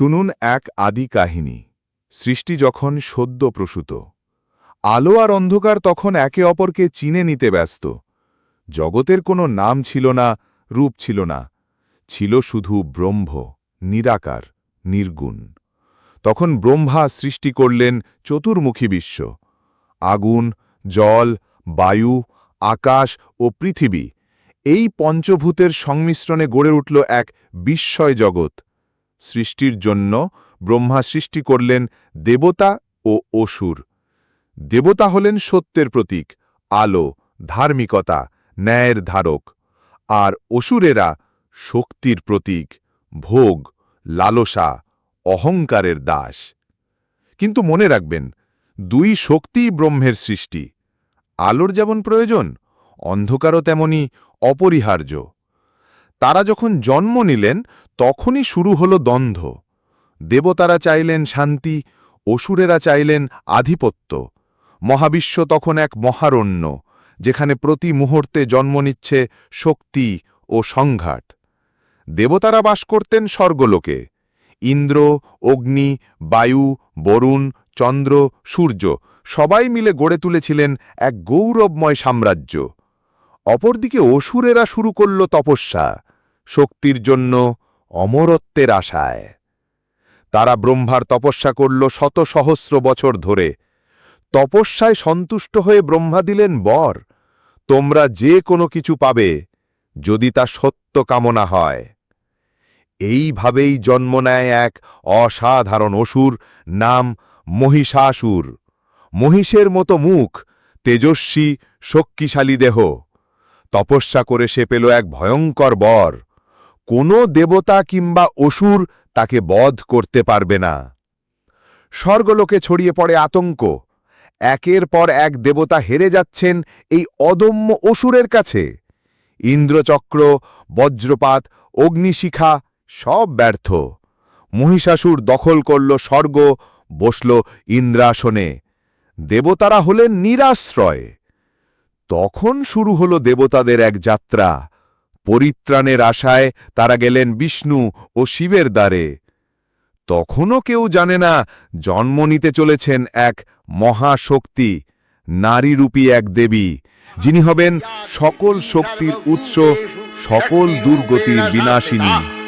শুনুন এক আদি কাহিনী। সৃষ্টি যখন সদ্য প্রসূত, আলো আর অন্ধকার তখন একে অপরকে চিনে নিতে ব্যস্ত। জগতের কোনো নাম ছিল না, রূপ ছিল না, ছিল শুধু ব্রহ্ম, নিরাকার, নির্গুণ। তখন ব্রহ্মা সৃষ্টি করলেন চতুর্মুখী বিশ্ব। আগুন, জল, বায়ু, আকাশ ও পৃথিবী, এই পঞ্চভূতের সংমিশ্রণে গড়ে উঠল এক বিস্ময় জগৎ। সৃষ্টির জন্য ব্রহ্মা সৃষ্টি করলেন দেবতা ও অসুর। দেবতা হলেন সত্যের প্রতীক, আলো, ধার্মিকতা, ন্যায়ের ধারক। আর অসুরেরা শক্তির প্রতীক, ভোগ, লালসা, অহংকারের দাস। কিন্তু মনে রাখবেন, দুই শক্তিই ব্রহ্মের সৃষ্টি। আলোর যেমন প্রয়োজন, অন্ধকারও তেমনি অপরিহার্য। তারা যখন জন্ম নিলেন তখনই শুরু হল দ্বন্দ্ব। দেবতারা চাইলেন শান্তি, অসুরেরা চাইলেন আধিপত্য। মহাবিশ্ব তখন এক মহারণ্য, যেখানে প্রতি মুহূর্তে জন্ম নিচ্ছে শক্তি ও সংঘাত। দেবতারা বাস করতেন স্বর্গলোকে। ইন্দ্র, অগ্নি, বায়ু, বরুণ, চন্দ্র, সূর্য সবাই মিলে গড়ে তুলেছিলেন এক গৌরবময় সাম্রাজ্য। অপরদিকে অসুরেরা শুরু করল তপস্যা, শক্তির জন্য অমরত্বের আশায়। তারা ব্রহ্মার তপস্যা করল শত সহস্র বছর ধরে। তপস্যায় সন্তুষ্ট হয়ে ব্রহ্মা দিলেন, বর, তোমরা যে কোনো কিছু পাবে যদি তা সত্য কামনা হয়। এইভাবেই জন্ম নেয় এক অসাধারণ অসুর নাম মহিষাসুর। মহিষের মতো মুখ, তেজস্বী, শক্তিশালী দেহ। তপস্যা করে সে পেল এক ভয়ঙ্কর বর। কোনো দেবতা কিংবা অসুর তাকে বধ করতে পারবে না। স্বর্গলোকে ছড়িয়ে পড়ে আতঙ্ক। একের পর এক দেবতা হেরে যাচ্ছেন এই অদম্য অসুরের কাছে। ইন্দ্রচক্র, বজ্রপাত, অগ্নিশিখা সব ব্যর্থ। মহিষাসুর দখল করল স্বর্গ, বসল ইন্দ্রাসনে। দেবতারা হলেন নিরাশ্রয়। তখন শুরু হল দেবতাদের এক যাত্রা। পরিত্রাণের আশায় তারা গেলেন বিষ্ণু ও শিবের দ্বারে। তখনও কেউ জানে না, জন্ম নিতে চলেছেন এক মহাশক্তি, নারীরূপী এক দেবী, যিনি হবেন সকল শক্তির উৎস, সকল দুর্গতির বিনাশিনী।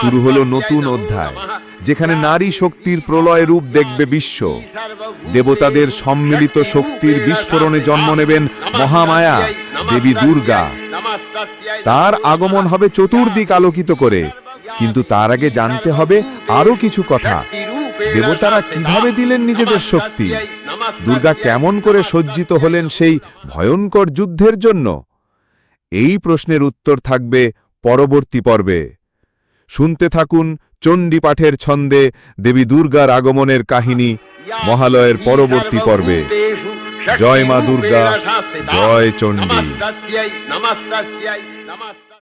শুরু হলো নতুন অধ্যায় যেখানে নারী শক্তির প্রলয় রূপ দেখবে বিশ্ব। দেবতাদের সম্মিলিত শক্তির বিস্ফোরণে জন্ম নেবেন মহামায়া দেবী দুর্গা। তার আগমন হবে চতুর্দিক আলোকিত করে। কিন্তু তার আগে জানতে হবে আরও কিছু কথা। দেবতারা কীভাবে দিলেন নিজেদের শক্তি? দুর্গা কেমন করে সজ্জিত হলেন সেই ভয়ঙ্কর যুদ্ধের জন্য? এই প্রশ্নের উত্তর থাকবে পরবর্তী পর্বে শুনতে থাকুন চণ্ডী পাঠের ছন্দে দেবী দুর্গার আগমনের কাহিনী মহালয়ের পরবর্তী পর্বে জয় মা দুর্গা জয় চণ্ডী